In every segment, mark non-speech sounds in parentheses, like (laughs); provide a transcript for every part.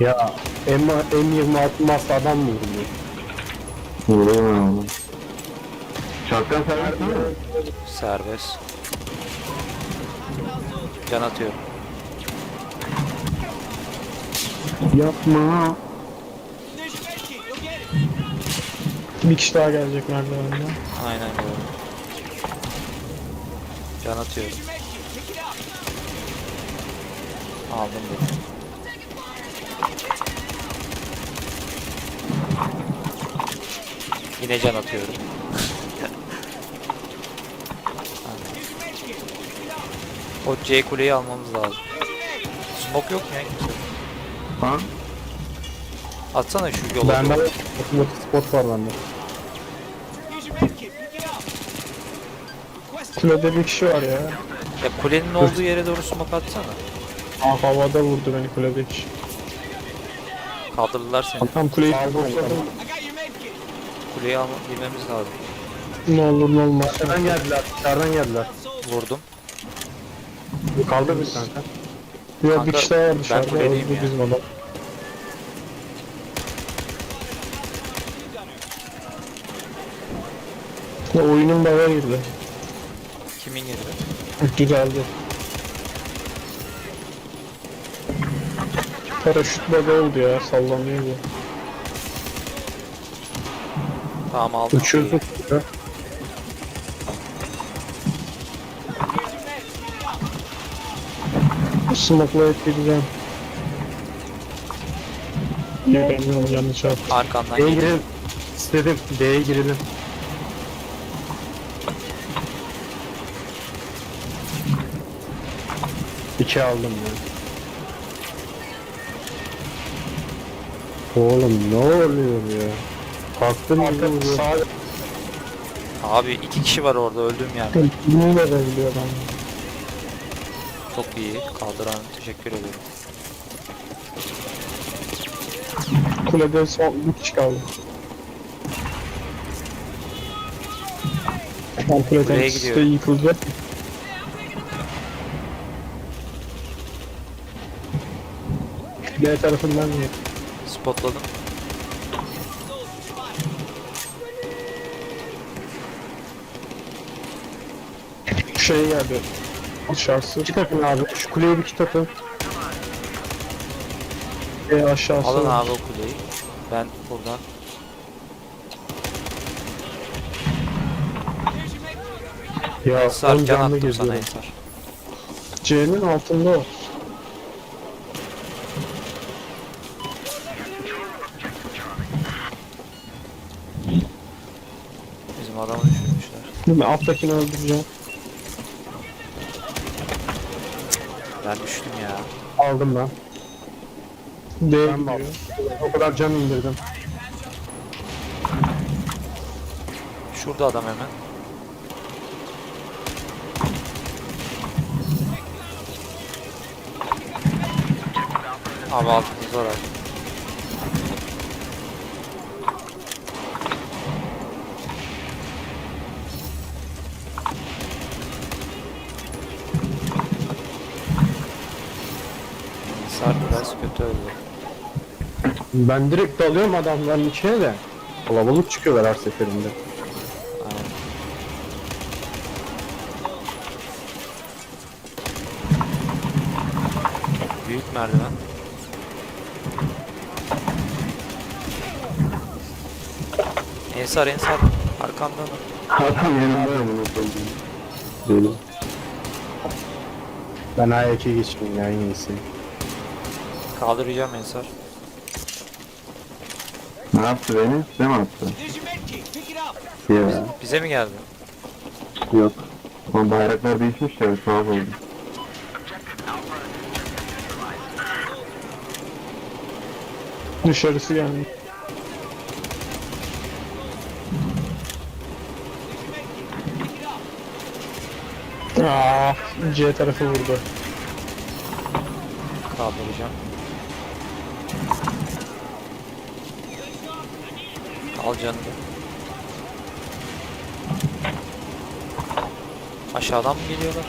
Ya M, M26 masa adam mı vuruyor? Vuruyor oğlum. Şarttan serbest mi? Serbest. Can atıyorum. Yapma. Bir kişi daha gelecek merdivenden. Aynen gördüm. Can atıyorum. Aldım beni. Yine can atıyorum. o C kuleyi almamız lazım. Smoke yok mu ya kimse? Ha? Atsana şu yola. Bende otomatik spot var bende. Kulede bir kişi var ya. Ya kulenin olduğu yere doğru smoke atsana. Aa, havada vurdu beni kuledeki. Kaldırdılar seni. Tam kuleyi kurtardım. Kuleyi alma, bilmemiz lazım. Ne olur ne olmaz. Dışarıdan geldiler, dışarıdan geldiler. Vurdum. Kaldır bir kanka. Yok bir kişi daha var ben dışarıda. kuledeyim Öldü ya. bizim adam. Ya oyunun baga girdi. Kimin girdi? Düzeldi. Paraşüt baga oldu ya sallanıyordu. Tamam aldım. Şeyi. Smoke'layıp gideceğim. Giremiyorum yanlış yaptım. Arkandan D'ye geliyor. girelim. İstedim. D'ye girelim. İki aldım ya. Oğlum ne oluyor ya? Arka mı? sağ Abi iki kişi var orada öldüğüm yerde. bunu da biliyor ben. Çok iyi. Kaldıran teşekkür ederim. Kulede son bir kişi kaldı. Tam kuleden Kuleye yıkılacak. B tarafından mı? Spotladım. Şey geldi. Dışarısı. İki takın abi. Şu kuleye bir kit atın. B aşağısı. Alın var. abi o kuleyi. Ben buradan. Ya Ensar on can canlı geziyorum. C'nin altında o. Bizim adamı düşürmüşler. Değil mi? Alttakini öldüreceğim. Ben düştüm ya. Aldım ben. D Ben de gidiyor. aldım. O kadar can indirdim. Şurada adam hemen. Abi altımız var abi. Kötü öldü. Ben direkt dalıyorum adamların içine de. Kalabalık çıkıyorlar her seferinde. Büyük merdiven. Ensar Ensar arkamdan. Adam yanımda ya bunu. Ben A2 geçmeyeyim ya en iyisi. Kaldıracağım Ensar. Ne yaptı beni? Size mi attı? Ya Bize mi geldi? yok. Ama bayraklar değişmiş ya tuhaf oldu. Dışarısı geldi. Aa, C tarafı vurdu. Kaldıracağım. Al canını. Aşağıdan mı geliyorlar?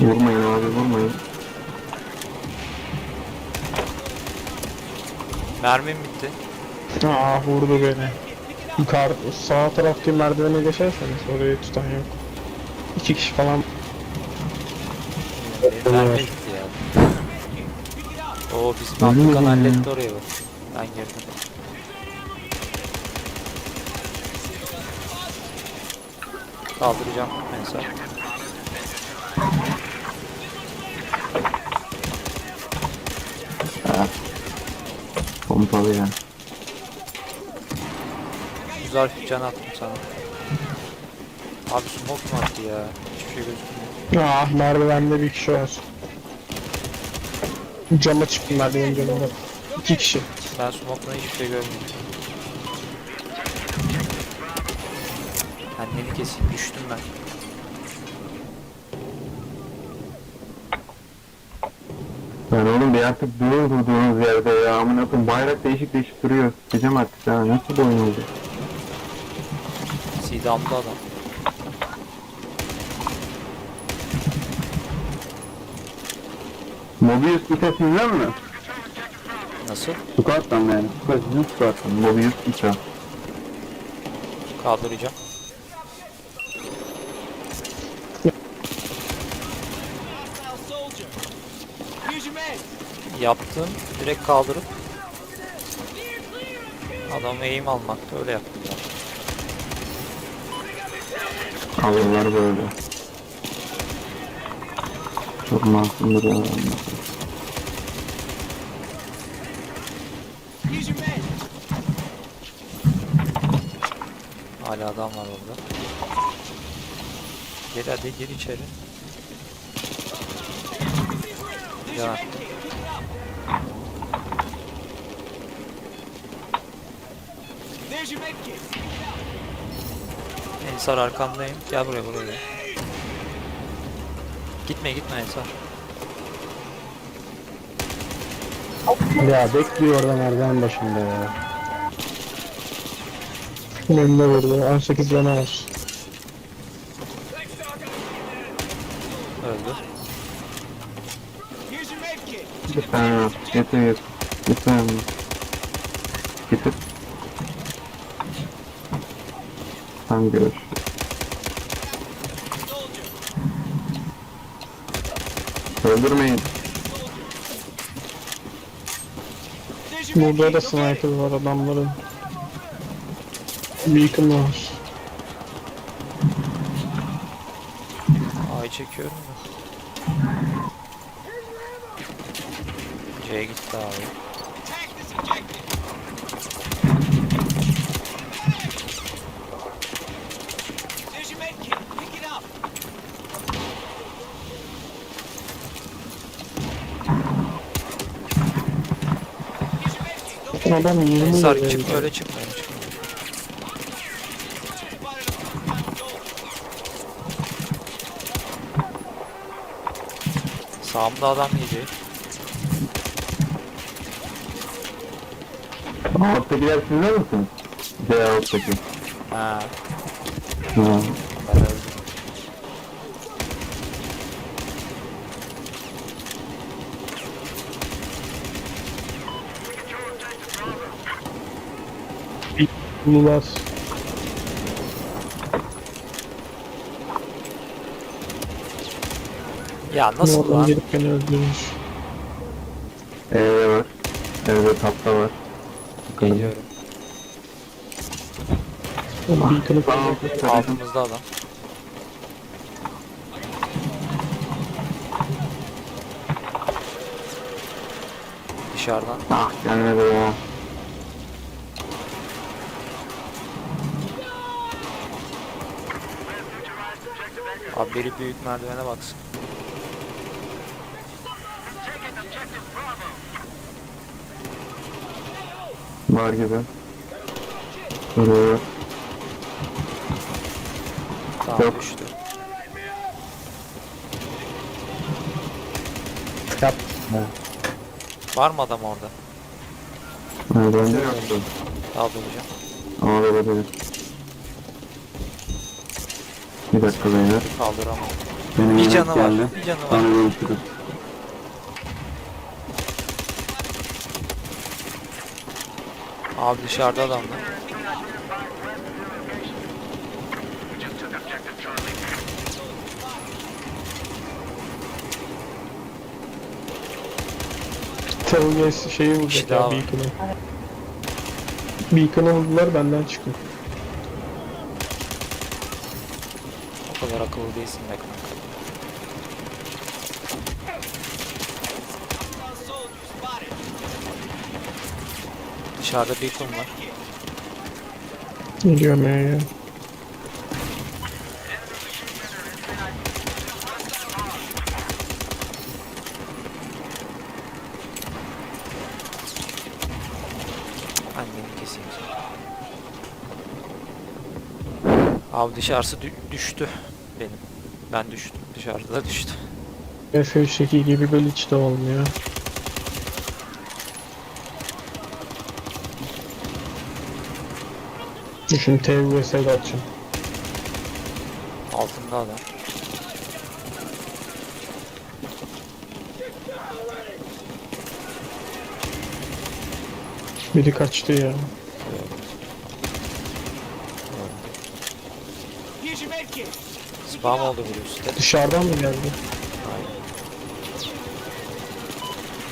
Vurmayın abi vurmayın. Mermim bitti. Aa vurdu beni. Yukarı sağ taraftaki merdivene geçerseniz orayı tutan yok. İki kişi falan mermi. Oo bizim Afrikan halletti oraya bak. Ben girdim. Kaldıracağım mesela. Pompalı ya. Güzel bir can attım sana. Abi smoke mu attı ya? Hiçbir şey gözükmüyor. Ah merdivende bir kişi var. Cama çıktım merdiven camında. İki kişi. Ben smoke'la hiçbir şey görmüyorum. Anneni keseyim düştüm ben. Ben oğlum bir artık durun durduğunuz yerde ya. Amına koyayım bayrak değişik değişik duruyor. Sıcam artık ya. Nasıl bu oyun oldu? Sidamda adam. Mobius bıça sizden mi? Nasıl? Squat'tan yani? Squat sizin Squat'tan. Mobius bıça. Kaldıracağım. Yaptım. Direkt kaldırıp Adamı eğim almakta öyle yaptım ya. Alırlar böyle. Çok masum duruyor. Hala adam var orada. Gel hadi gir içeri. Ya. Ensar arkandayım. Gel buraya buraya. Gitme gitme Ensar. Ya bekliyor orada merdiven başında ya. Önünde vurdu. 18 canı var. Öldü. Bir tane var. Getir getir. Bir tane var. Getir. Tam görüş. Öldürmeyin. Burada da sniper var adamların. Beacon var. Ay çekiyorum da. C'ye gitti abi. Adam 20 Ensar liraya çık gidiyor. öyle çıkmayın çıkmayın. Sağımda adam geliyor. Alttakiler sizler misiniz? C alttaki. Ha, Ha. Bulular. Ya nasıl lan? gelip beni öldürmüş. Evde var. Evde tapta var. Geliyorum. O Beacon'ı Tamam. falan. Altımızda adam. Dışarıdan. Ah gelmedi ya. Abi biri büyük merdivene baksın. Var gibi. Duruyor. Tamam Yok. düştü. Yap. Var mı adam orada? Ha, bende yoktu. Kaldıracağım. Ama da olabilir. Bir dakika beyler. Kaldıramam. Benim Bir canı var. geldi. Bir canı var. Bana görüşürüz. Abi dışarıda adamlar. Tavuğu şeyi vuracak daha ya var. Beacon'ı. Beacon'ı vurdular benden çıkıyor. Kadar akıllı değilsin be kanka. Dışarıda beacon var. Geliyorum ya ya. Anneni keseyim. Abi dışarısı dü- düştü benim. Ben düştüm. Dışarıda da düştü. F3'teki gibi glitch de olmuyor. Şimdi TVS'e atacağım. Altında adam. Biri kaçtı ya. Spam oldu üstte. Dışarıdan mı geldi? Aynen.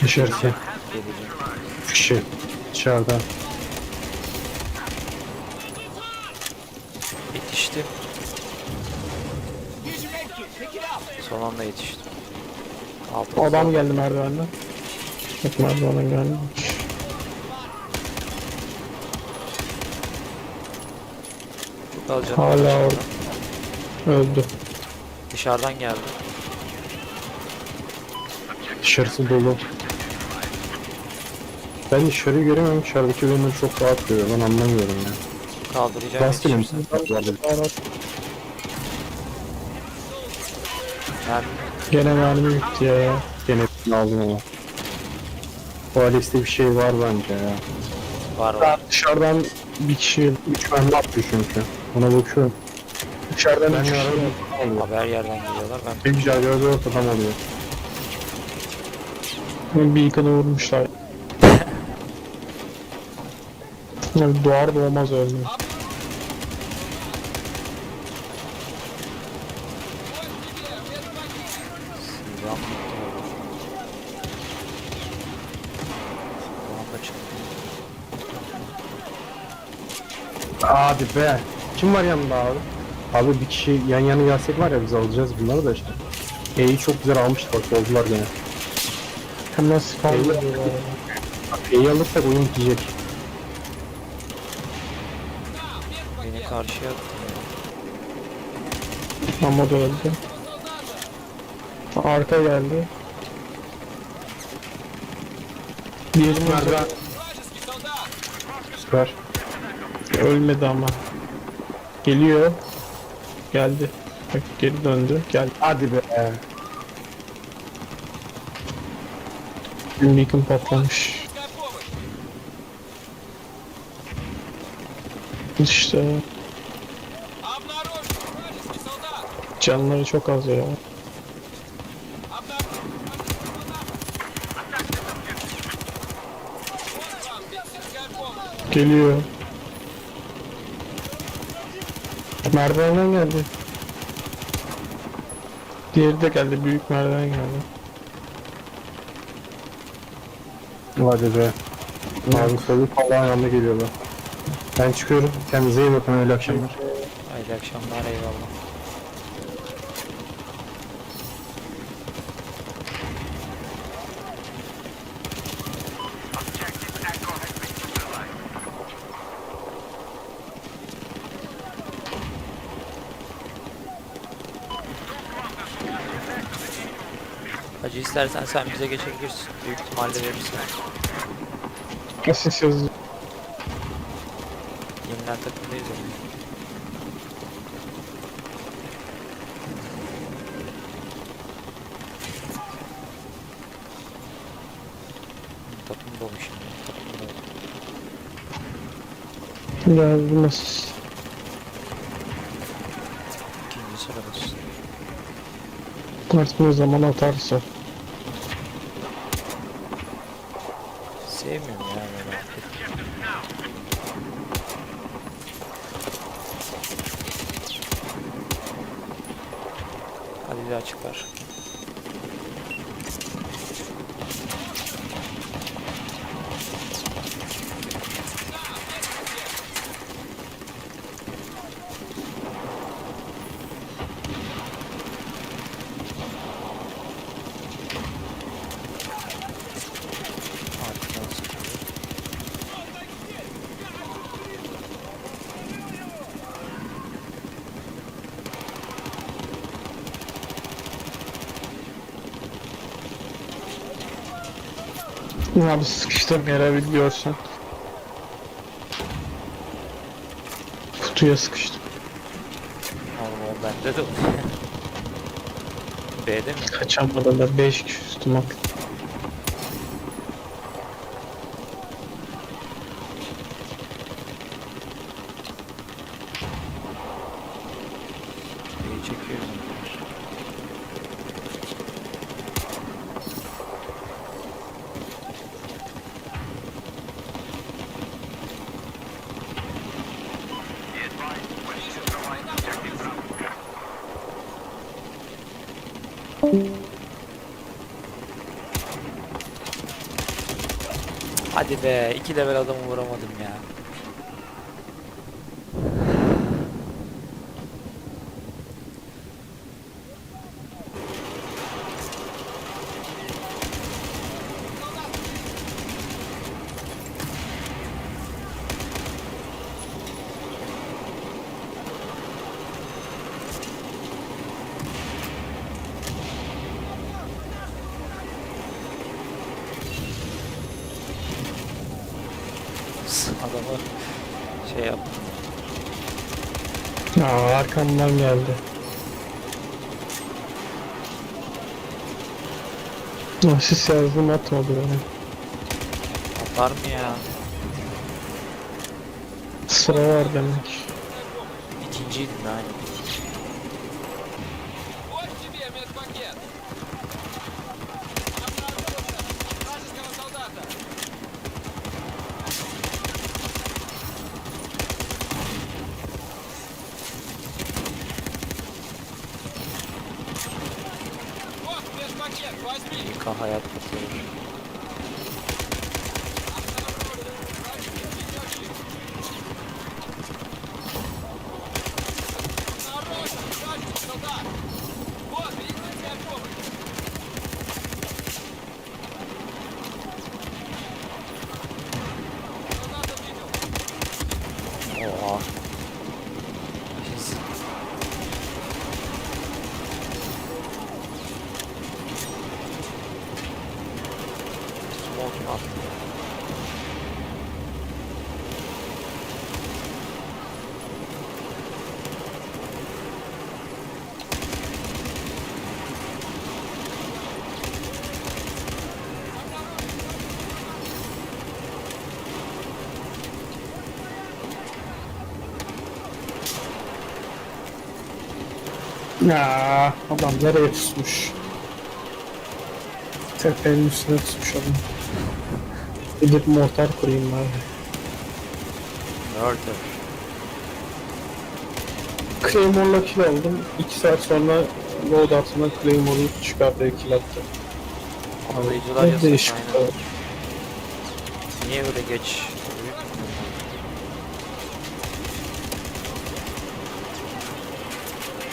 Dışarısı. Geleceğim. Kişi. Dışarıda. Yetiştim. Son anda yetiştim. Altımızda Adam geldi merdivenden. Yok merdivenden az canım Hala orada. Öldü. Dışarıdan geldi. Dışarısı dolu. Ben dışarı göremiyorum. Dışarıdaki beni çok rahat görüyor. Ben anlamıyorum ya. Kaldıracağım misin? Araç Ben gene mermi bitti ya. Gene aldım ama. O Alex'te bir şey var bence ya. var var. Dışarıdan bir kişi, Üç mermi attı çünkü. Ona bakıyorum. Dışarıdan Ben üç kişi. Abi her yerden geliyorlar. Ben Bir güzel gördü ortadan alıyor. Beacon'ı vurmuşlar. Yani doğar doğmaz öldü. Hadi be. Kim var yanında abi? Abi bir kişi yan yana gelsek var ya biz alacağız bunları da işte. E'yi çok güzel almışlar bak oldular gene. Eyvah. ediyorlar. Bak E'yi alırsak oyun bitecek. Beni karşıya. Ama da öldü. Arka geldi. Diğeri Merdiven. Süper. ölmedi ama. Geliyor. Geldi. Bak geri döndü. Geldi. Hadi be. Beacon patlamış. İşte canları çok az ya. Geliyor. Merdivenden geldi. Diğeri de geldi. Büyük merdiven geldi. Hadi be. Abi solu falan yanında geliyorlar. Ben çıkıyorum. Kendinize iyi bakın öyle akşamlar. Hayırlı akşamlar eyvallah. İstersen sen bize geçebilirsin. Büyük ihtimalle verirsin. Asist yazdı. Yeniden takımdayız ya. Takım dolu şimdi. Takım dolu. Geldi asist. İkinci sıradasın. Artık ne zaman atarsa. Sevmiyorum ya böyle artık. Hadi bir açık var. Artık nasıl? Ya bir sıkıştığım yere bir görsen. Kutuya sıkıştım. O bende de. B'de mi? Kaçamadım da 5 kişi üstüme attı. 2 level adamı vuramadım ya. Aa, arkamdan geldi. Nasıl yazdım atmadı beni. Var mı ya? Sıra var demek. İkinciydim de aynı. Kafaya atmasın. Ya adam nereye tutmuş? Tepenin üstüne tutmuş adam. Gidip mortar kurayım ben. Murder. Claymore'la kill aldım. 2 saat sonra load altına Claymore'u çıkardı kill attı. Anlayıcılar yasak aynen. Niye öyle geç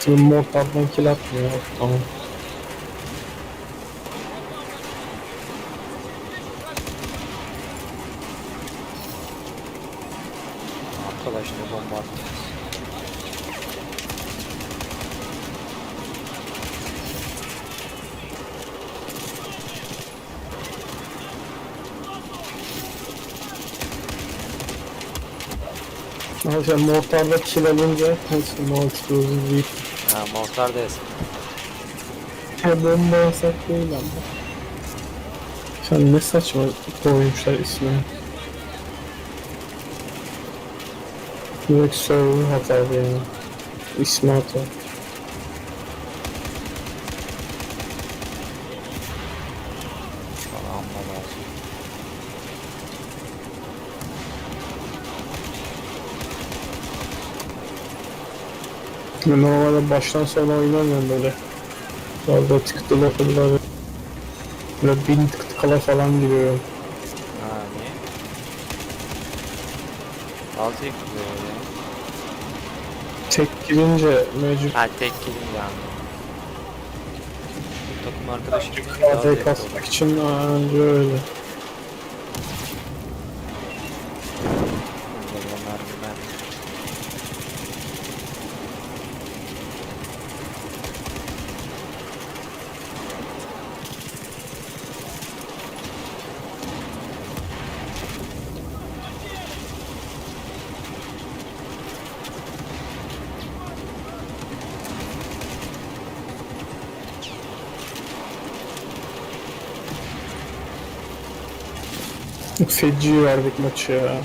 oluyor? Şimdi mortardan kill atmıyor. Tamam. Arkadaş ne bomba attı. Ama sen mortarda kill alınca neyse no explosive değil. Ha mortar da yasak. Ha bomba yasak değil ama. Sen ne saçma koymuşlar ismini. Direkt server hatalı yani. İsmi hata. Ben normalde baştan sona oynamıyorum böyle. Fazla tıktı lafırları. Böyle bin tık tıkala falan giriyorum. Ha niye? Az yakılıyor ya. Tek girince mecbur Ha tek kilim yani. Bu takım arkadaşı gidince daha KD zevkli kasmak için anca öyle. Bunlar mermi mermi. Feci verdik maçı ya.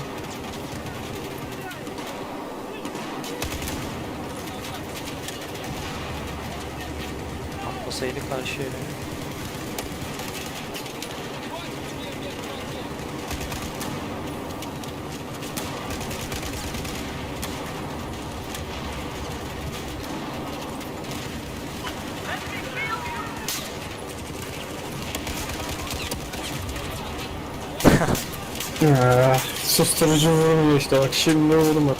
Atmasaydı karşıya. Ah, susturucu vurmuyor işte bak şimdi vurma.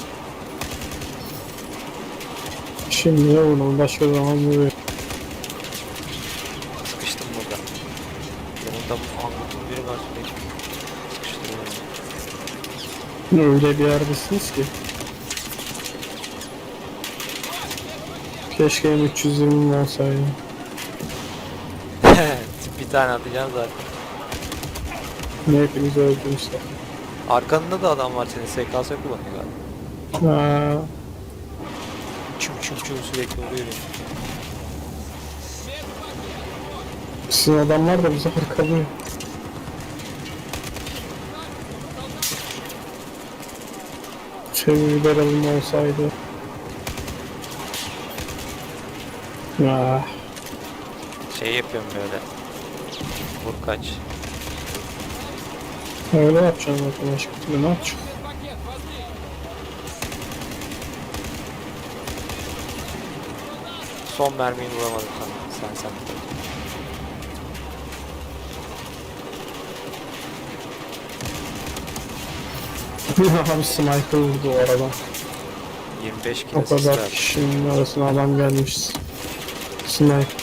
Şimdi vurma başka zaman vuruyor. Sıkıştım burada. Yanımda anlatım biri var sürekli. Sıkıştırıyor. Öyle bir yerdesiniz ki. Keşke M320 olsaydı. (laughs) bir tane atacaksın zaten. Ne hepiniz öldünüz işte. Arkanında da adam var senin SKS kullanıyor galiba. Ha, Çum çum çum sürekli oluyor. benim. sizin adamlar da bize arkalıyor. Şey biber alımı olsaydı. Ah, Şey yapıyorum böyle. Vur kaç. Öyle yapacağım zaten başka türlü ne yapacağım? Son mermiyi vuramadım sen sen. Bir (laughs) abi sniper vurdu o arada. 25 kilo O kadar kişinin arasına adam gelmiş. Sniper.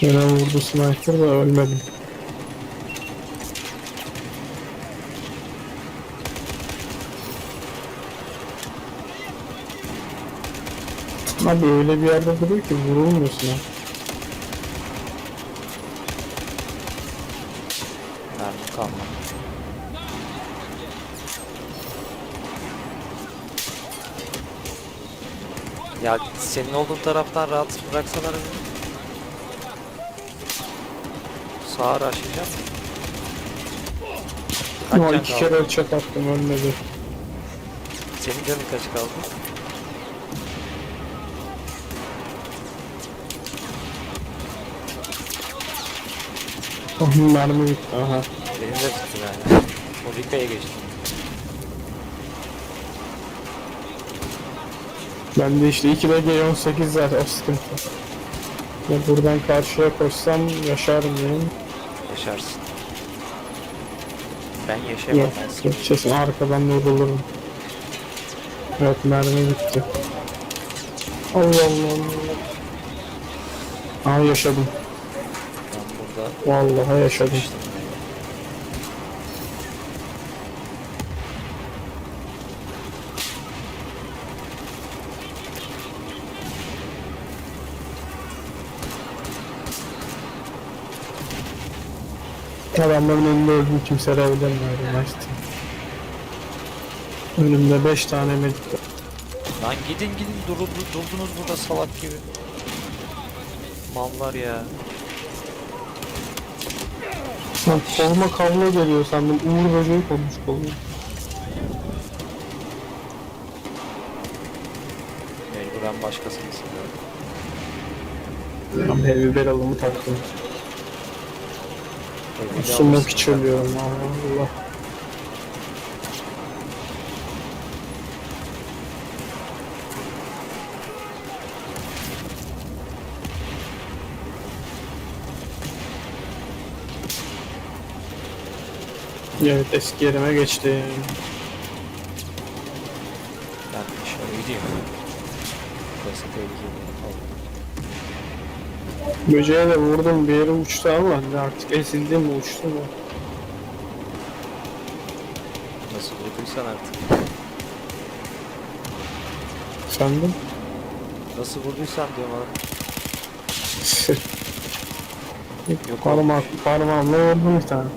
Gene vurdu sniper da ölmedim. Abi öyle bir yerde duruyor ki vurulmuyorsun ha. Mermi kalmadı. Ya senin olduğun taraftan rahat bıraksalar beni. Sağa araştıracağım. Kaç Ama can iki kaldı? kere ölçek attım ölmedi. Senin canın kaç kaldı? Oh, mermi bitti aha. Benim de bitti yani. Modika'ya geçtim. Bende işte 2 G18 zaten o sıkıntı. Ya buradan karşıya koşsam yaşarım diyeyim. Yaşarsın. Ben yaşayamam. Sıkıntı. geçesin arkadan vurulurum. Evet mermi bitti. Allah Allah Allah. Aa yaşadım. Ben burada Vallahi yaşadım. sıkıştım. Adamların önünde öldüm kimse revilenmiyor maçtı. Önümde 5 tane medik var. Lan gidin gidin durun, durdunuz burada salak gibi. Mallar ya. Lan koluma kavla geliyor sandım. Uğur böceği konmuş koluma. Mecburen başkasını seviyorum. Ben heavy barrel'ımı taktım. Sumak içiliyorum Allah. Evet eski yerime geçtim. Ben dışarı gideyim. Burası tehlikeli. Böceğe de vurdum bir yere uçtu ama artık ezildi mi uçtu mu? Nasıl vurduysan artık. Sandım. Nasıl vurduysan diyorum adam. (laughs) Yok Parmak, parmağımla vurdum bir tane.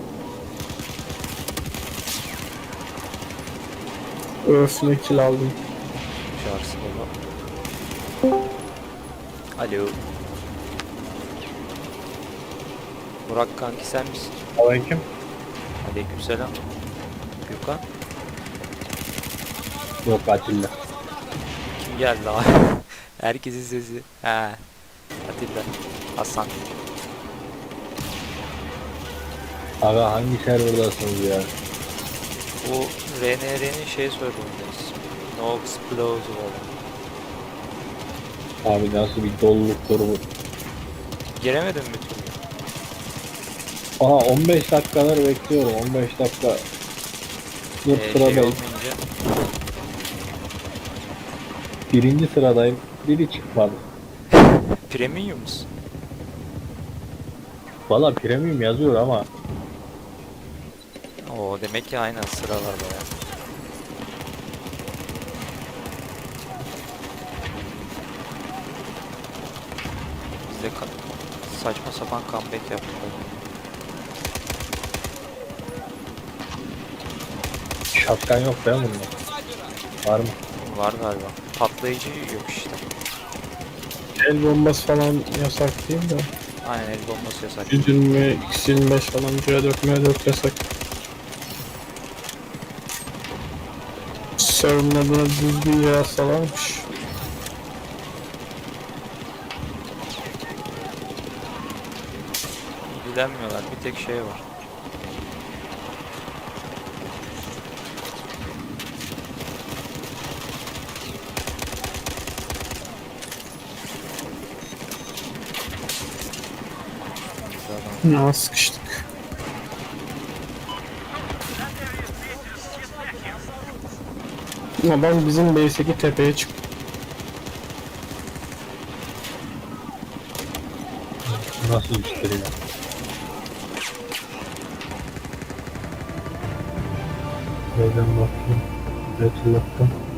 Öf ne kill aldım. Çağırsın baba. Alo. Burak kanki sen misin? Aleyküm. Aleykümselam. Gürkan. Yok Atilla. Kim geldi abi? (laughs) Herkesin sesi. He. Atilla. Hasan. Aga hangi serverdasınız ya? Bu RNR'nin şey sorduğundayız. No explosive olan. Abi nasıl bir doluluktur bu? Giremedim mi? Aha 15 dakikalar bekliyorum 15 dakika. Dur Ee, şey sıradayım. olmayınca Birinci sıradayım. Biri çıkmadı. (laughs) premium musun? Valla premium yazıyor ama Oo demek ki aynen sıra var baya. Biz de ka- saçma sapan comeback yaptık. Şapkan yok mi bunda? Var mı? Var galiba. Patlayıcı yok işte. El bombası falan yasak değil de. Aynen el bombası yasak. Yüzülme, X25 falan C4, M4 yasak. Server'ın adına düzgün yazsalarmış. İlgilenmiyorlar. Bir tek şey var. Bizde adam Ya sıkıştık. Adam bizim base'deki tepeye çıktı. Nasıl üstleniyor? Nereden bakayım? Battle